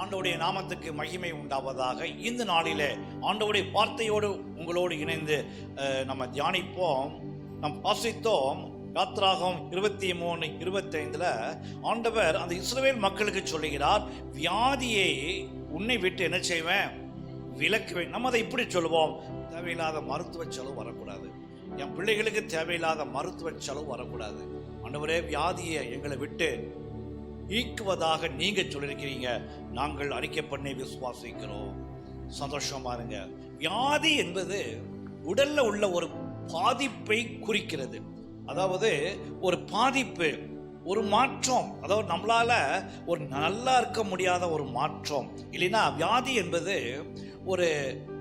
ஆண்டவுடைய நாமத்துக்கு மகிமை உண்டாவதாக இந்த நாளிலே ஆண்டவுடைய வார்த்தையோடு உங்களோடு இணைந்து நம்ம தியானிப்போம். நம் வாசித்தோம். யாத்ராகம் இருபத்தி மூணு இருபத்தைந்தில் ஆண்டவர் அந்த இஸ்ரவேல் மக்களுக்கு சொல்லுகிறார் வியாதியை உன்னை விட்டு என்ன செய்வேன்? விளக்குவேன் நம்ம அதை இப்படி சொல்லுவோம். தேவையில்லாத மருத்துவ செலவு வரக்கூடாது. என் பிள்ளைகளுக்கு தேவையில்லாத மருத்துவ செலவு வரக்கூடாது. ஆண்டவரே வியாதியை எங்களை விட்டு ஈக்குவதாக நீங்க சொல்லியிருக்கிறீங்க நாங்கள் அறிக்கை பண்ணி விசுவாசிக்கிறோம். சந்தோஷமா இருங்க வியாதி என்பது உடல்ல உள்ள ஒரு பாதிப்பை குறிக்கிறது. அதாவது ஒரு பாதிப்பு ஒரு மாற்றம் அதாவது நம்மளால ஒரு நல்லா இருக்க முடியாத ஒரு மாற்றம். இல்லைன்னா வியாதி என்பது ஒரு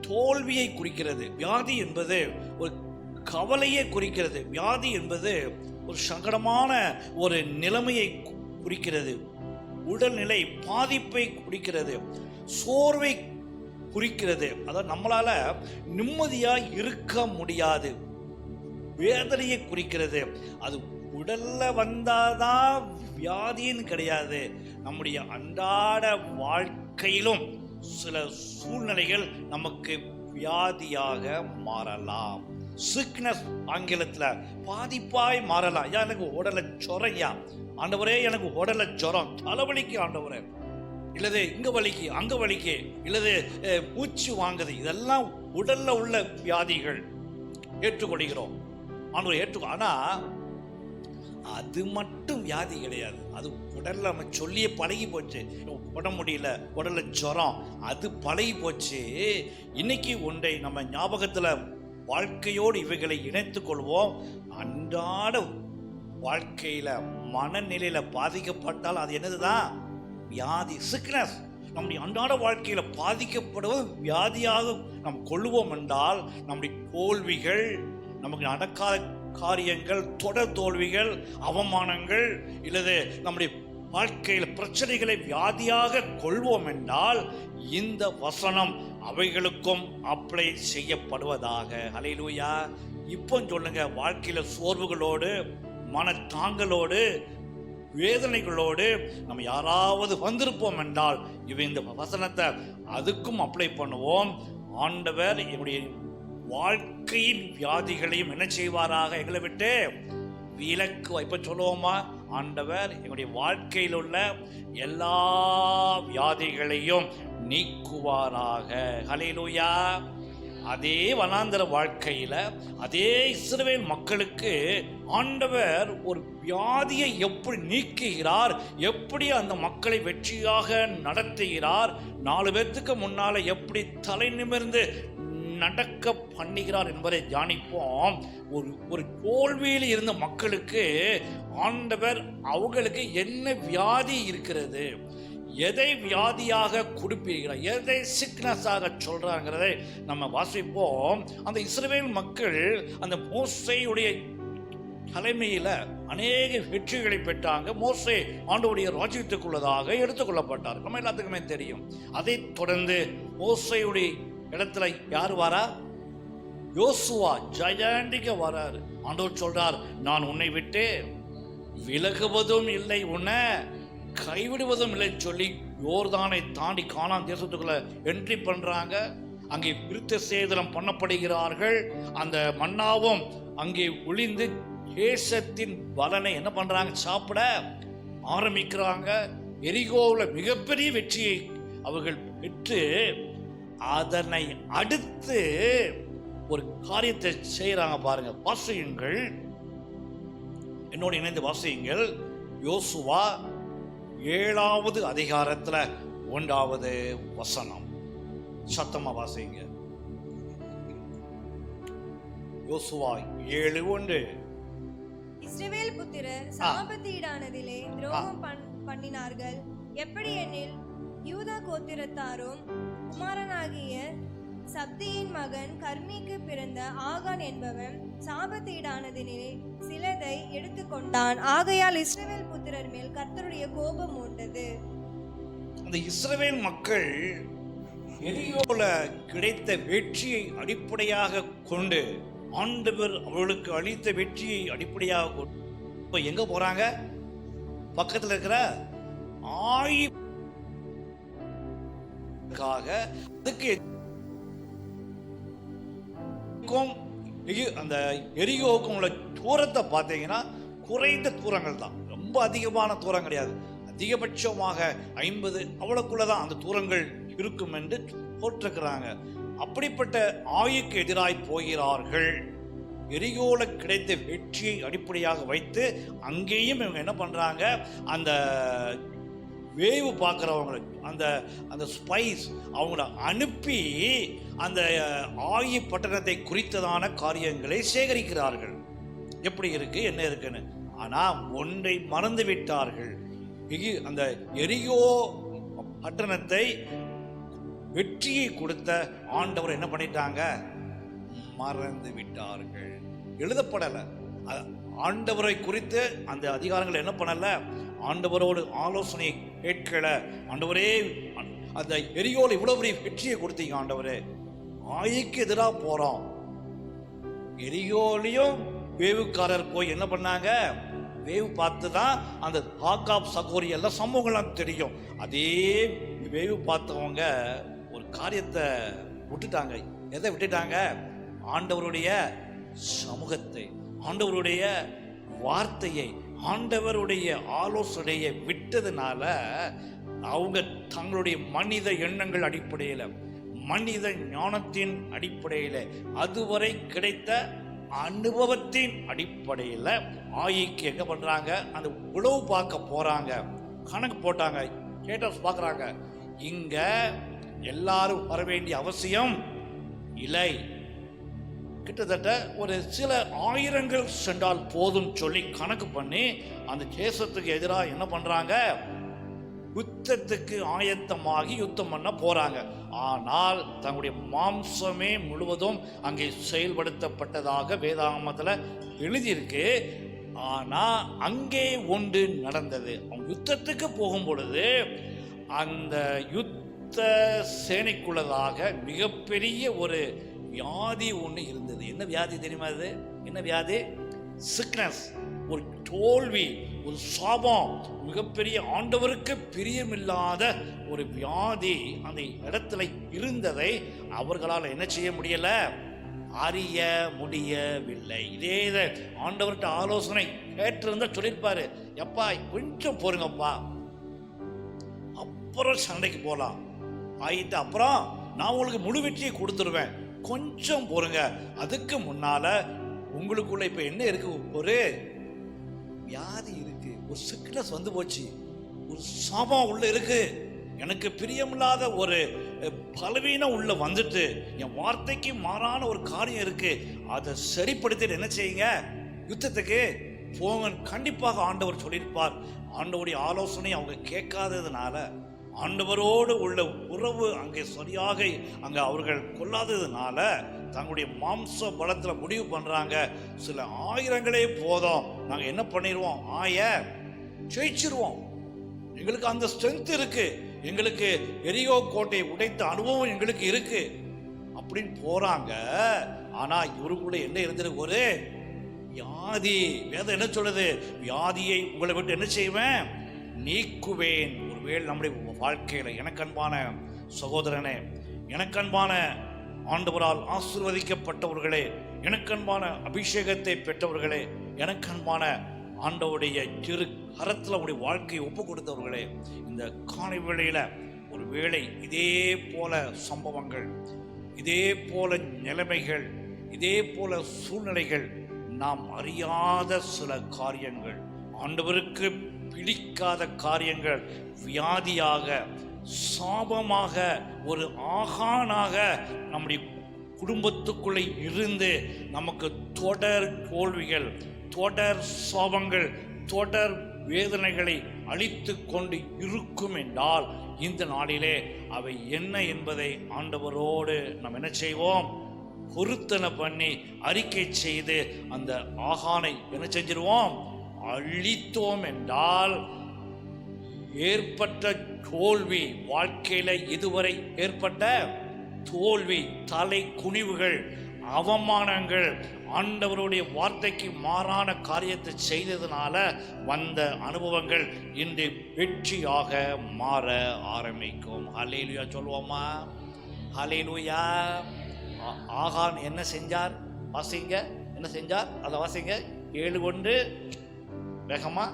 தோல்வியை குறிக்கிறது. வியாதி என்பது ஒரு கவலையை குறிக்கிறது. வியாதி என்பது ஒரு சங்கடமான ஒரு நிலைமையை குறிக்கிறது. உடல்நிலை பாதிப்பை குறிக்கிறது. சோர்வை குறிக்கிறது. அதாவது நம்மளால நிம்மதியா இருக்க முடியாது. வேதனையை குறிக்கிறது. அது உடல்ல வந்தாதான் வியாதின்னு கிடையாது. நம்முடைய அன்றாட வாழ்க்கையிலும் சில சூழ்நிலைகள் நமக்கு வியாதியாக மாறலாம். சிக்னஸ் ஆங்கிலத்தில் பாதிப்பாய் மாறலாம். ஏன் எனக்கு உடலை சொறையா ஆண்டவரே எனக்கு உடல ஜுரம். தலைவலிக்கு ஆண்டவரே. இல்லது இங்க வலிக்கு அங்க வலிக்கு இல்லது மூச்சு வாங்குது. இதெல்லாம் உடல்ல உள்ள வியாதிகள். ஏற்றுக்கொள்கிறோம். ஆண்டவர் ஏற்றுக்கோ ஆனா அது மட்டும் வியாதி கிடையாது. அது உடல்ல நம்ம சொல்லியே பழகி போச்சு. உடம்பு முடியல உடல்ல ஜுரம் அது பழகி போச்சு. இன்னைக்கு ஒன்றை நம்ம ஞாபகத்துல வாழ்க்கையோடு இவைகளை இணைத்துக் கொள்வோம். அன்றாட வாழ்க்கையில் மனநிலையில் பாதிக்கப்பட்டால் அது என்னதுதான்? வியாதி சிக்னஸ் நம்முடைய அன்றாட வாழ்க்கையில் பாதிக்கப்படுவது வியாதியாக நாம் கொள்வோம் என்றால் நம்முடைய தோல்விகள் நமக்கு நடக்காத காரியங்கள் தொடர் தோல்விகள் அவமானங்கள் இல்லது நம்முடைய வாழ்க்கையில் பிரச்சனைகளை வியாதியாக கொள்வோம் என்றால் இந்த வசனம் அவைகளுக்கும் அப்ளை செய்யப்படுவதாக. அலையிலூயா இப்போ சொல்லுங்க வாழ்க்கையில் சோர்வுகளோடு மனத்தாங்களோடு வேதனைகளோடு நம்ம யாராவது வந்திருப்போம் என்றால் இவை இந்த வசனத்தை அதுக்கும் அப்ளை பண்ணுவோம். ஆண்டவர் என்னுடைய வாழ்க்கையின் வியாதிகளையும் என்ன செய்வாராக எங்களை விட்டு விலக்கு இப்ப சொல்லுவோமா? ஆண்டவர் என்னுடைய வாழ்க்கையில் உள்ள எல்லா வியாதிகளையும் நீக்குவாராக. ஹலையிலூயா அதே வனாந்தர வாழ்க்கையில் அதே இஸ்ரவேல் மக்களுக்கு ஆண்டவர் ஒரு வியாதியை எப்படி நீக்குகிறார் எப்படி அந்த மக்களை வெற்றியாக நடத்துகிறார் நாலு பேர்த்துக்கு முன்னால எப்படி தலை நிமிர்ந்து நடக்க பண்ணுகிறார் என்பதை தியானிப்போம். ஒரு ஒரு தோல்வியில் இருந்த மக்களுக்கு ஆண்டவர் அவங்களுக்கு என்ன வியாதி இருக்கிறது எதை வியாதியாக கொடுப்பீர்களா எதை சிக்னஸாக சொல்றாங்கிறதை நம்ம வாசிப்போம். அந்த இஸ்ரேல் மக்கள் அந்த மோசையுடைய தலைமையில் அநேக வெற்றிகளை பெற்றாங்க. மோசே ஆண்டோடைய ராஜ்யத்துக்குள்ளதாக எடுத்துக்கொள்ளப்பட்டார். நம்ம எல்லாத்துக்குமே தெரியும். அதைத் தொடர்ந்து மோசையுடைய இடத்துல யார் வரா? யோசுவா ஜயாண்டிக்க வராரு. ஆண்டோர் சொல்றார் நான் உன்னை விட்டு விலகுவதும் இல்லை. உன்னை கைவிடுவதும் இல்லைன்னு சொல்லி யோர்தானை தாண்டி காணான் தேசத்துக்குள்ள என்ட்ரி பண்றாங்க. அங்கே விருத்த சேதனம் பண்ணப்படுகிறார்கள். அந்த மன்னாவும் அங்கே ஒளிந்து தேசத்தின் பலனை என்ன பண்ணுறாங்க சாப்பிட ஆரம்பிக்கிறாங்க. எரிகோவில் மிகப்பெரிய வெற்றியை அவர்கள் பெற்று அதனை அடுத்து ஒரு காரியத்தை செய்கிறாங்க பாருங்க. வாசியுங்கள். என்னோடு இணைந்து வாசியுங்கள். யோசுவா ஏழாவது அதிகாரத்தில் ஒன்றாவது வசனம். சத்தமாக வாசிங்க யோசுவா ஏழு ஒன்று. இஸ்ரவேல் புத்திரர் சாபத்தீடானதிலே துரோகம் பண்- பண்ணினார்கள். எப்படி எனில் யூதா கோத்திரத்தாரும் குமாரனாகிய சப்தியின் மகன் கர்மிக்கு பிறந்த ஆகான் என்பவன் சாபத்தீடானதிலே சிலதை எடுத்துக்கொண்டான். ஆகையால் இஸ்ரவேல் புத்திரர் மேல் கர்த்தருடைய கோபம் உண்டது அந்த இஸ்ரவேல் மக்கள் எரியோல கிடைத்த வெற்றியை அடிப்படையாக கொண்டு ஆண்டவர் அவர்களுக்கு அளித்த வெற்றியை அடிப்படையாக கொண்டு இப்போ எங்க போறாங்க? பக்கத்துல இருக்கிற ஆயி அதுக்கு அந்த எரியோவுக்கும் உள்ள தூரத்தை பார்த்தீங்கன்னா குறைந்த தூரங்கள் தான். ரொம்ப அதிகமான தூரம் கிடையாது. அதிகபட்சமாக ஐம்பது அவ்வளோக்குள்ள தான் அந்த தூரங்கள் இருக்கும் என்று போட்டிருக்கிறாங்க அப்படிப்பட்ட ஆயுக்கு எதிராய் போகிறார்கள். எரியோல கிடைத்த வெற்றியை அடிப்படையாக வைத்து அங்கேயும் இவங்க என்ன பண்ணுறாங்க அந்த வேவு பார்க்குறவங்களுக்கு அந்த அந்த ஸ்பைஸ் அவங்கள அனுப்பி அந்த ஆயி பட்டணத்தை குறித்ததான காரியங்களை சேகரிக்கிறார்கள். எப்படி இருக்கு? என்ன இருக்குன்னு? ஆனால் ஒன்றை மறந்து விட்டார்கள் எகி- அந்த எரியோ பட்டணத்தை வெற்றியை கொடுத்த ஆண்டவர் என்ன பண்ணிட்டாங்க? மறந்து விட்டார்கள் எழுதப்படலை ஆண்டவரை குறித்து அந்த அதிகாரங்கள் என்ன பண்ணல? ஆண்டவரோடு ஆலோசனை கேட்கல. ஆண்டவரே அந்த எரியோல் இவ்வளவு பெரிய வெற்றியை கொடுத்தீங்க ஆண்டவரே. ஆயிக்கு எதிராக போறோம். எரியோலையும் வேவுக்காரர் போய் என்ன பண்ணாங்க? வேவு பார்த்து தான் அந்த ஹாக்காப் சகோரி எல்லாம் சமூகம்லாம் தெரியும். அதே வேவு பார்த்தவங்க காரியத்தை விட்டுட்டாங்க. எதை விட்டுட்டாங்க? ஆண்டவருடைய சமூகத்தை ஆண்டவருடைய வார்த்தையை ஆண்டவருடைய ஆலோசனையை விட்டதுனால அவங்க தங்களுடைய மனித எண்ணங்கள் அடிப்படையில் மனித ஞானத்தின் அடிப்படையில் அதுவரை கிடைத்த அனுபவத்தின் அடிப்படையில் ஆயிக்கு என்ன பண்ணுறாங்க அந்த உழவு பார்க்க போகிறாங்க கணக்கு போட்டாங்க. கேட்டர்ஸ் பார்க்குறாங்க. இங்கே எல்லாரும் வர வேண்டிய அவசியம் இல்லை. கிட்டத்தட்ட ஒரு சில ஆயிரங்கள் சென்றால் போதும் சொல்லி கணக்கு பண்ணி அந்த தேசத்துக்கு எதிராக என்ன பண்றாங்க? யுத்தத்துக்கு ஆயத்தமாகி யுத்தம் பண்ண போறாங்க. ஆனால் தங்களுடைய மாம்சமே முழுவதும் அங்கே செயல்படுத்தப்பட்டதாக வேதாகமத்தில் எழுதியிருக்கு. ஆனால் அங்கே ஒன்று நடந்தது. அவங்க யுத்தத்துக்கு போகும் பொழுது அந்த யுத்த சேனைக்குள்ளதாக மிகப்பெரிய ஒரு வியாதி ஒன்று இருந்தது. என்ன வியாதி தெரியுமா அது? என்ன வியாதி? சிக்னஸ் ஒரு தோல்வி ஒரு சாபம் மிகப்பெரிய ஆண்டவருக்கு பிரியமில்லாத ஒரு வியாதி அந்த இடத்துல இருந்ததை அவர்களால் என்ன செய்ய முடியல? அறிய முடியவில்லை. இதே இதை ஆண்டவர்கிட்ட ஆலோசனை கேட்டிருந்தா சொல்லியிருப்பாரு. எப்பா கொஞ்சம் பொறுங்கப்பா அப்புறம் சண்டைக்கு போகலாம் ஆயிட்டு அப்புறம் நான் உங்களுக்கு முழு வெற்றியை கொடுத்துருவேன். கொஞ்சம் பொறுங்க. அதுக்கு முன்னால உங்களுக்குள்ள இப்போ என்ன இருக்கு? ஒரு வியாதி இருக்கு. ஒரு சிக்னஸ் வந்து போச்சு. ஒரு சாபம் உள்ள இருக்கு. எனக்கு பிரியமில்லாத ஒரு பலவீனம் உள்ள வந்துட்டு என் வார்த்தைக்கு மாறான ஒரு காரியம் இருக்கு. அதை சரிப்படுத்திட்டு என்ன செய்யுங்க? யுத்தத்துக்கு போங்க கண்டிப்பாக ஆண்டவர் சொல்லியிருப்பார். ஆண்டவருடைய ஆலோசனை அவங்க கேட்காததுனால ஆண்டவரோடு உள்ள உறவு அங்கே சரியாக அங்கே அவர்கள் கொள்ளாததுனால தங்களுடைய மாம்ச பலத்தில் முடிவு பண்ணுறாங்க சில ஆயிரங்களே போதும். நாங்கள் என்ன பண்ணிடுவோம் ஆய ஜெயிச்சிருவோம். எங்களுக்கு அந்த ஸ்ட்ரென்த் இருக்கு. எங்களுக்கு எரியோ கோட்டையை உடைத்த அனுபவம் எங்களுக்கு இருக்கு. அப்படின்னு போறாங்க. ஆனா இவருக்குள்ள என்ன இருந்திருக்கு? ஒரு வியாதி. வேதம் என்ன சொல்லுது? வியாதியை உங்களை விட்டு என்ன செய்வேன்? நீக்குவேன். வேல் நம்முடைய வாழ்க்கையில் எனக்கு அன்பான சகோதரனே எனக்கு அன்பான ஆண்டவரால் ஆசிர்வதிக்கப்பட்டவர்களே எனக்கு அன்பான அபிஷேகத்தை பெற்றவர்களே எனக்கு அன்பான ஆண்டவருடைய திரு கரத்தில் உடைய வாழ்க்கையை ஒப்பு கொடுத்தவர்களே இந்த காலை வேளையில் ஒரு வேளை இதே போல சம்பவங்கள் இதே போல நிலைமைகள் இதே போல சூழ்நிலைகள் நாம் அறியாத சில காரியங்கள். ஆண்டவருக்கு பிடிக்காத காரியங்கள் வியாதியாக சாபமாக ஒரு ஆகானாக நம்முடைய குடும்பத்துக்குள்ளே இருந்து நமக்கு தொடர் தோல்விகள் தொடர் சாபங்கள் தொடர் வேதனைகளை அழித்து கொண்டு இருக்கும் என்றால் இந்த நாளிலே அவை என்ன என்பதை ஆண்டவரோடு நாம் என்ன செய்வோம்? பொருத்தனை பண்ணி அறிக்கை செய்து அந்த ஆகானை என்ன செஞ்சிருவோம்? அழித்தோம் என்றால் ஏற்பட்ட தோல்வி வாழ்க்கையில இதுவரை ஏற்பட்ட தோல்வி தலை குனிவுகள் அவமானங்கள் ஆண்டவருடைய வார்த்தைக்கு மாறான காரியத்தை செய்ததுனால வந்த அனுபவங்கள் இன்று வெற்றியாக மாற ஆரம்பிக்கும். ஹலேலுயா சொல்லுவோமா? ஹலேலுயா ஆகான் என்ன செஞ்சார்? வாசிங்க. என்ன செஞ்சார்? அதை வாசிங்க. ஏழு கொண்டு வேகமா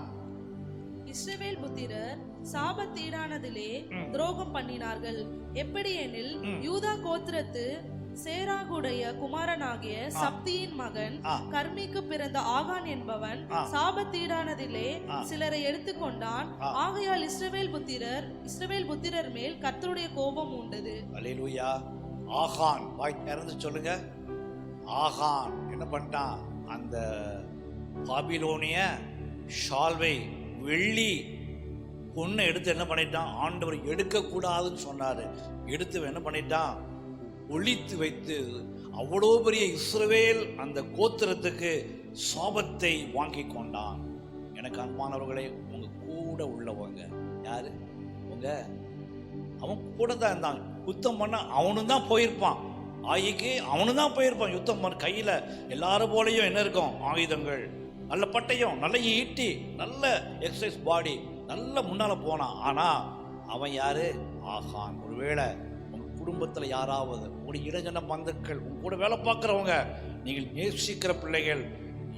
இஸ்ரவேல் புத்திரர் சாபத்தீடானதிலே. துரோகம் பண்ணினார்கள் எப்படி எனில். யூதா கோத்திரத்து சேராகுடைய குமாரனாகிய சப்தியின் மகன். கர்மிக்கு பிறந்த ஆகான் என்பவன். சாபத்தீடானதிலே. சிலரை எடுத்துக்கொண்டான். ஆகையால் இஸ்ரவேல் புத்திரர் இஸ்ரவேல் புத்திரர் மேல் கர்த்தருடைய கோபம் உண்டது அலையிலூயா ஆகான் வாய் திறந்து சொல்லுங்க ஆகான் என்ன பண்ணிட்டான் அந்த பாபிலோனிய ஷால்வை வெள்ளி பொண்ணை எடுத்து என்ன பண்ணிட்டான்? ஆண்டவர் எடுக்கக்கூடாதுன்னு சொன்னார். எடுத்து என்ன பண்ணிட்டான்? ஒழித்து வைத்து அவ்வளோ பெரிய இஸ்ரவேல் அந்த கோத்திரத்துக்கு சாபத்தை வாங்கி கொண்டான். எனக்கு அன்பானவர்களே உங்க கூட உள்ளவங்க யாரு? உங்க அவன் கூட தான் இருந்தான். யுத்தம் பண்ண அவனும் தான் போயிருப்பான். ஆயிக்கு அவனு தான் போயிருப்பான். யுத்தம் பண்ண கையில் எல்லாரும் போலையும் என்ன இருக்கும்? ஆயுதங்கள். நல்ல பட்டயம் நல்ல ஈட்டி நல்ல எக்ஸசைஸ் பாடி நல்ல முன்னால் போனான் ஆனால் அவன் யாரு? ஆகான். ஒருவேளை உங்கள் குடும்பத்தில் யாராவது உங்களுடைய இளைஞன பந்துக்கள் உங்க கூட வேலை பார்க்குறவங்க நீங்கள் நேசிக்கிற பிள்ளைகள்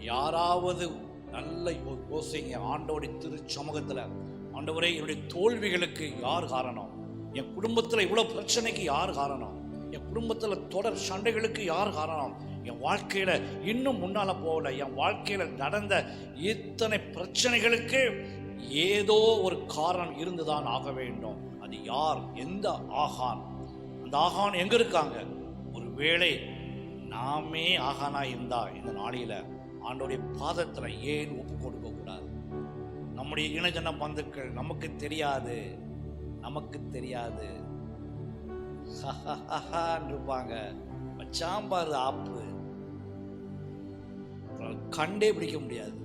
யாராவது நல்ல யோசிங்க. ஆண்டவருடைய திரு சமூகத்தில் ஆண்டவரே என்னுடைய தோல்விகளுக்கு யார் காரணம்? என் குடும்பத்தில் இவ்வளோ பிரச்சனைக்கு யார் காரணம்? என் குடும்பத்தில் தொடர் சண்டைகளுக்கு யார் காரணம்? என் வாழ்க்கையில் இன்னும் முன்னால் போகல. என் வாழ்க்கையில் நடந்த இத்தனை பிரச்சனைகளுக்கு ஏதோ ஒரு காரணம் இருந்துதான் ஆக வேண்டும். அது யார்? எந்த ஆகான்? அந்த ஆகான் எங்கே இருக்காங்க? ஒருவேளை நாமே ஆகானா இருந்தா இந்த நாளையில் ஆண்டோடைய பாதத்தில் ஏன் ஒப்பு கொடுக்கக்கூடாது நம்முடைய இனஜன பந்துக்கள் நமக்கு தெரியாது. நமக்கு தெரியாது. இருப்பாங்க. வச்சாம்பாரு ஆப்பு. கண்டே பிடிக்க முடியாது.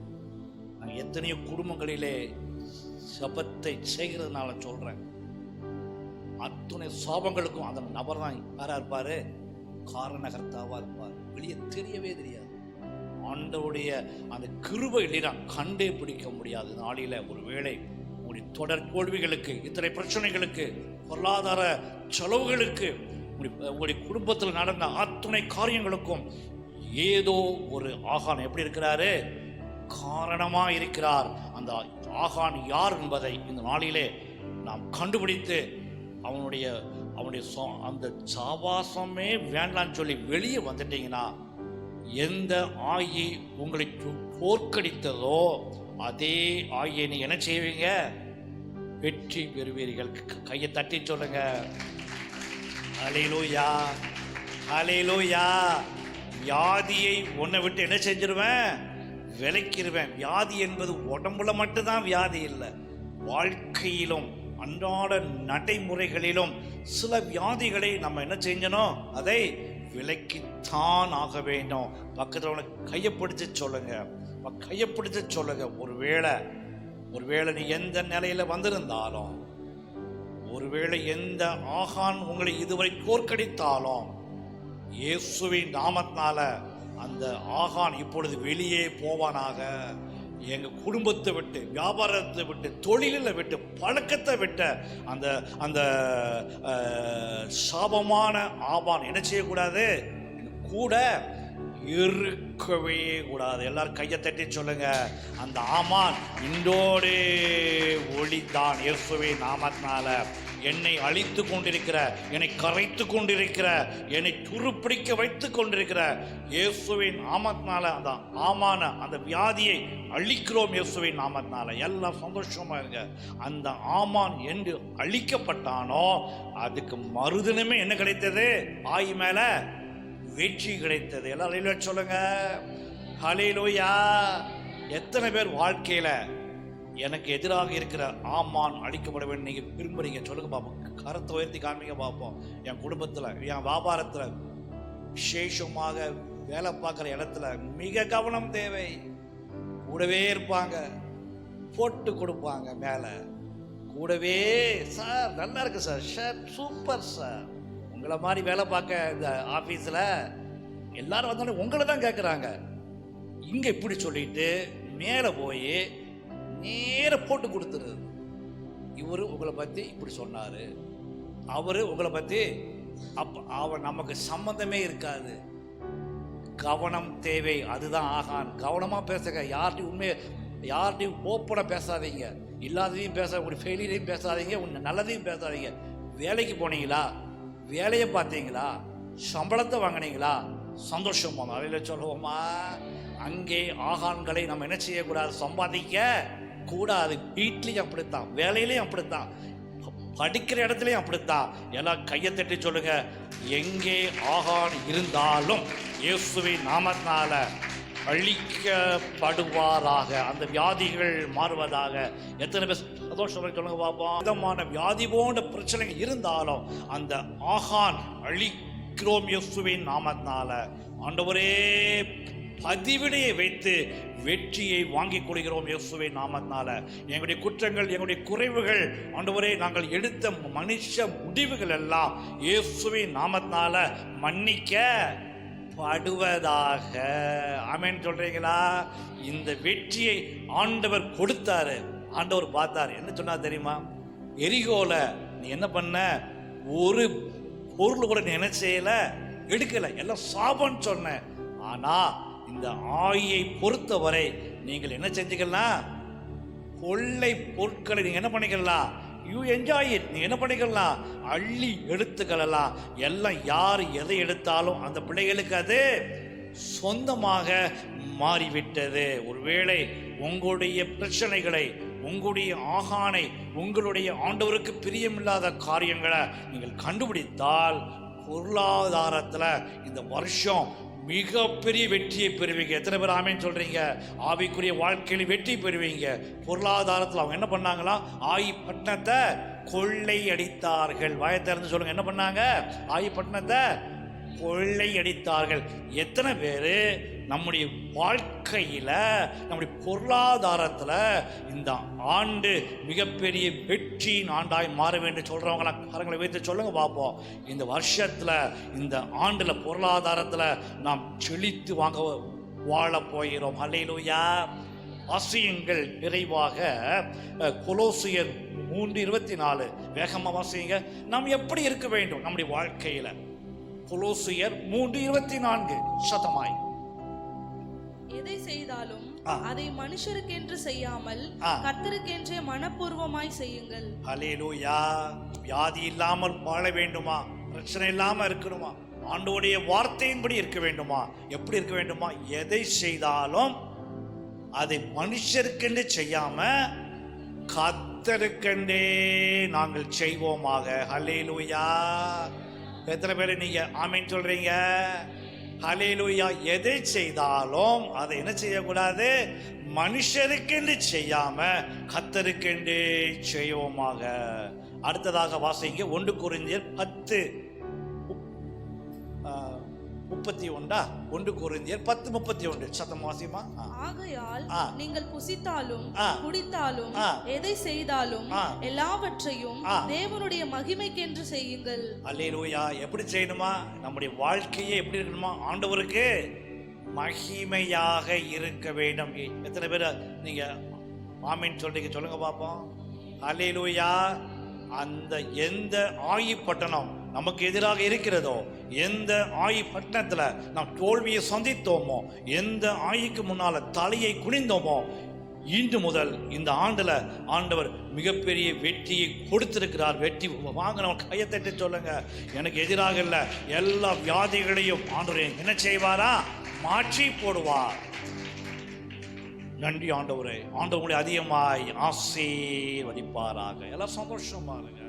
நான் எத்தனையோ குடும்பங்களிலே சபத்தை செய்கிறதுனால சொல்றேன். அத்துணை சாபங்களுக்கும் அந்த நபர் தான் யாரா இருப்பாரு? காரணகர்த்தாவா இருப்பார். வெளியே தெரியவே தெரியாது. ஆண்டவுடைய அந்த கிருபையிலே இல்லைனா கண்டே பிடிக்க முடியாது நாளில ஒரு வேளை உடைய தொடர் தோல்விகளுக்கு இத்தனை பிரச்சனைகளுக்கு பொருளாதார செலவுகளுக்கு உங்களுடைய குடும்பத்தில் நடந்த அத்துணை காரியங்களுக்கும் ஏதோ ஒரு ஆகான் எப்படி இருக்கிறாரு? காரணமா இருக்கிறார். அந்த ஆகான் யார் என்பதை இந்த நாளிலே நாம் கண்டுபிடித்து அவனுடைய அவனுடைய சொ- அந்த சாவாசமே வேண்டாம் சொல்லி வெளியே வந்துட்டீங்கன்னா எந்த ஆயி உங்களை போர்க்கடித்ததோ தோற்கடித்ததோ அதே ஆயை நீ என்ன செய்வீங்க? வெற்றி பெறுவீர்கள். கையை தட்டி சொல்லுங்க. அலையிலோயா அலையிலோயா வியாதியை உன்னை விட்டு என்ன செஞ்சிருவேன்? விளக்கிடுவேன் வியாதி என்பது உடம்புல மட்டும்தான் வியாதி இல்லை. வாழ்க்கையிலும் அன்றாட நடைமுறைகளிலும் சில வியாதிகளை நம்ம என்ன செஞ்சணும்? அதை விலக்கித்தான் ஆக வேண்டும். பக்கத்தில் உனக்கு கையை பிடிச்சு சொல்லுங்க. ப- கையை பிடிச்சு சொல்லுங்க. ஒருவேளை ஒருவேளை நீ எந்த நிலையில வந்திருந்தாலும் ஒருவேளை எந்த ஆகான் உங்களை இதுவரை கோர்க்கடித்தாலும் இயேசுவின் நாமத்தினால அந்த ஆகான் இப்பொழுது வெளியே போவானாக. எங்கள் குடும்பத்தை விட்டு வியாபாரத்தை விட்டு தொழிலில் விட்டு பழக்கத்தை விட்ட அந்த அந்த சாபமான ஆபான் என்ன செய்யக்கூடாது? கூட இருக்கவே கூடாது. எல்லாரும் கையை தட்டி சொல்லுங்க. அந்த ஆமான் இன்றோடே ஒளிதான் இயேசுவே நாமத்தினால. என்னை அழித்து கொண்டிருக்கிற என்னை கரைத்து கொண்டிருக்கிற என்னை துருப்பிடிக்க வைத்து கொண்டிருக்கிற இயேசுவின் நாமத்தினால அந்த ஆமான அந்த வியாதியை அழிக்கிறோம் இயேசுவின் நாமத்தினால. எல்லாம் சந்தோஷமா இருங்க. அந்த ஆமான் என்று அழிக்கப்பட்டானோ அதுக்கு மறுதினமே என்ன கிடைத்தது? ஆய் மேல வெற்றி கிடைத்தது. எல்லாம் சொல்லுங்க. ஹalleluya. எத்தனை பேர் வாழ்க்கையில எனக்கு எதிராக இருக்கிற ஆமான் அழிக்கப்பட வேண்டும். நீங்கள் விரும்புறீங்க. சொல்லுங்க பார்ப்போம் கருத்தை உயர்த்தி காண்மிக்க பார்ப்போம் என் குடும்பத்தில் என் வியாபாரத்தில் விசேஷமாக வேலை பார்க்குற இடத்துல மிக கவனம் தேவை. கூடவே இருப்பாங்க. போட்டு கொடுப்பாங்க மேலே. கூடவே சார் நல்லா இருக்கு சார் சார் சூப்பர் சார் உங்களை மாதிரி வேலை பார்க்க இந்த ஆஃபீஸில் எல்லாரும் வந்தோடனே உங்களை தான் கேட்குறாங்க இங்கே இப்படி சொல்லிட்டு மேலே போய் நேர போட்டு கொடுத்துருது இவர் உங்களை பற்றி இப்படி சொன்னார். அவர் உங்களை பற்றி அப்ப அவர் நமக்கு சம்மந்தமே இருக்காது. கவனம் தேவை அதுதான் ஆகான். கவனமாக பேசுங்க. யார்கிட்டையும் உண்மையை யார்கிட்டையும் ஓப்பனாக பேசாதீங்க. இல்லாததையும் பேச ஒரு ஃபெயிலியரையும் பேசாதீங்க. உன்னை நல்லதையும் பேசாதீங்க. வேலைக்கு போனீங்களா? வேலையை பார்த்தீங்களா? சம்பளத்தை வாங்கினீங்களா? சந்தோஷமா வேலையில் சொல்லுவோமா? அங்கே ஆகான்களை நம்ம என்ன செய்யக்கூடாது? சம்பாதிக்க கூடாது. வீட்லேயும் அப்படித்தான் வேலையிலையும் அப்படித்தான் படிக்கிற இடத்துலையும் அப்படித்தான். எல்லாம் கையை தட்டி சொல்லுங்க எங்கே ஆகான் இருந்தாலும் இயேசுவின் நாமத்தினால அழிக்கப்படுவாராக. அந்த வியாதிகள் மாறுவதாக. எத்தனை பேர் சந்தோஷம் சொல்லுங்க பார்ப்போம் விதமான வியாதி போன்ற பிரச்சனைகள் இருந்தாலும் அந்த ஆகான் அழிக்கிறோம் இயேசுவின் நாமத்தினால. ஆண்டவரே பதிவிடையை வைத்து வெற்றியை வாங்கிக் கொள்கிறோம் இயேசுவை நாமத்தினால. எங்களுடைய குற்றங்கள் எங்களுடைய குறைவுகள் ஆண்டவரே நாங்கள் எடுத்த மனுஷ முடிவுகள் எல்லாம் இயேசுவை நாமத்தினால மன்னிக்க படுவதாக. ஆமென் சொல்றீங்களா? இந்த வெற்றியை ஆண்டவர் கொடுத்தாரு. ஆண்டவர் பார்த்தாரு. என்ன சொன்னார் தெரியுமா? எரிகோல நீ என்ன பண்ண? ஒரு பொருள் கூட நீ என்ன செய்யல? எடுக்கல. எல்லாம் சாபம்னு சொன்ன. ஆனா இந்த ஆயை பொறுத்தவரை நீங்கள் என்ன செஞ்சுக்கலாம்? கொள்ளை பொருட்களை நீங்க என்ன பண்ணிக்கலாம்? யூ என்ஜாய் இட் நீ என்ன பண்ணிக்கலாம்? அள்ளி எடுத்துக்கலாம் எல்லாம் யார் எதை எடுத்தாலும் அந்த பிள்ளைகளுக்கு அது சொந்தமாக மாறிவிட்டது. ஒருவேளை உங்களுடைய பிரச்சனைகளை உங்களுடைய ஆகானை உங்களுடைய ஆண்டவருக்கு பிரியமில்லாத காரியங்களை நீங்கள் கண்டுபிடித்தால் பொருளாதாரத்தில் இந்த வருஷம் மிகப்பெரிய வெற்றியை பெறுவீங்க. எத்தனை பேர் ஆமேன்னு சொல்கிறீங்க ஆவிக்குரிய வாழ்க்கையில் வெற்றி பெறுவீங்க. பொருளாதாரத்தில் அவங்க என்ன பண்ணாங்களா? ஆயி பட்டணத்தை கொள்ளை அடித்தார்கள். வாயத்திறந்து சொல்லுங்க என்ன பண்ணாங்க? ஆயி பட்டணத்தை கொள்ளை அடித்தார்கள். எத்தனை பேர்? நம்முடைய வாழ்க்கையில் நம்முடைய பொருளாதாரத்தில் இந்த ஆண்டு மிகப்பெரிய வெற்றியின் ஆண்டாய் மாற வேண்டும் சொல்கிறவங்களாம் கரங்களை வைத்து சொல்லுங்க பார்ப்போம் இந்த வருஷத்தில் இந்த ஆண்டில் பொருளாதாரத்தில் நாம் செழித்து வாங்க வாழ போகிறோம். அல்லையிலூயா வாசியங்கள் நிறைவாக கொலோசியர் மூன்று இருபத்தி நாலு வேகமாக வாசியுங்க நாம் எப்படி இருக்க வேண்டும்? நம்முடைய வாழ்க்கையில். கொலோசியர் மூன்று இருபத்தி நான்கு சதமாய் எதை செய்தாலும். அதை மனுஷருக்கென்று செய்யாமல். கர்த்தருக்கென்றே மனப்பூர்வமாய் செய்யுங்கள். ஹalleluya. வியாதி இல்லாமல் வாழ வேண்டுமா? பிரச்சனை இல்லாம இருக்கணுமா? ஆண்டோடைய வார்த்தையின்படி இருக்க வேண்டுமா? எப்படி இருக்க வேண்டுமா? எதை செய்தாலும் அதை மனுஷருக்கென்று செய்யாம கத்தருக்கென்றே நாங்கள் செய்வோமாக. ஹalleluya. எத்தனை பேர் நீங்க ஆமீன் சொல்றீங்க? ஹalleluya எதை செய்தாலும் அதை என்ன செய்யக்கூடாது? மனுஷருக்கென்று செய்யாம கத்தருக்கென்று செய்வோமாக. அடுத்ததாக வாசிங்க ஒன்று குறிஞ்சியர் பத்து. முப்பத்தி ஒன்றா ஒன்று குறிஞ்சியர் பத்து முப்பத்தி ஒன்று சத்தம் வாசிமா ஆ. ஆகையால். நீங்கள் புசித்தாலும். குடித்தாலும். எதை செய்தாலும். எல்லாவற்றையும். தேவனுடைய மகிமைக்கென்று செய்யுங்கள் அல்லேலூயா எப்படி செய்யணுமா நம்முடைய வாழ்க்கையே எப்படி இருக்கணுமா ஆண்டவருக்கு மகிமையாக இருக்க வேண்டும் எத்தனை பேர் நீங்க ஆமீன் சொல்றீங்க சொல்லுங்க பார்ப்போம் அல்லேலூயா அந்த எந்த ஆயி பட்டணம் நமக்கு எதிராக இருக்கிறதோ எந்த ஆயி பட்டணத்தில் நாம் தோல்வியை சந்தித்தோமோ எந்த ஆயிக்கு முன்னால் தலையை குனிந்தோமோ இன்று முதல் இந்த ஆண்டில் ஆண்டவர் மிகப்பெரிய வெற்றியை கொடுத்திருக்கிறார். வெற்றி வாங்கினவன் கையை தட்டி சொல்லுங்க. எனக்கு எதிராக இல்லை எல்லா வியாதிகளையும் ஆண்டவர் என்ன செய்வாரா? மாற்றி போடுவார். நன்றி ஆண்டவரே. ஆண்டவங்களை அதிகமாய் ஆசீர்வதிப்பாராக. எல்லாம் சந்தோஷமா இருங்க.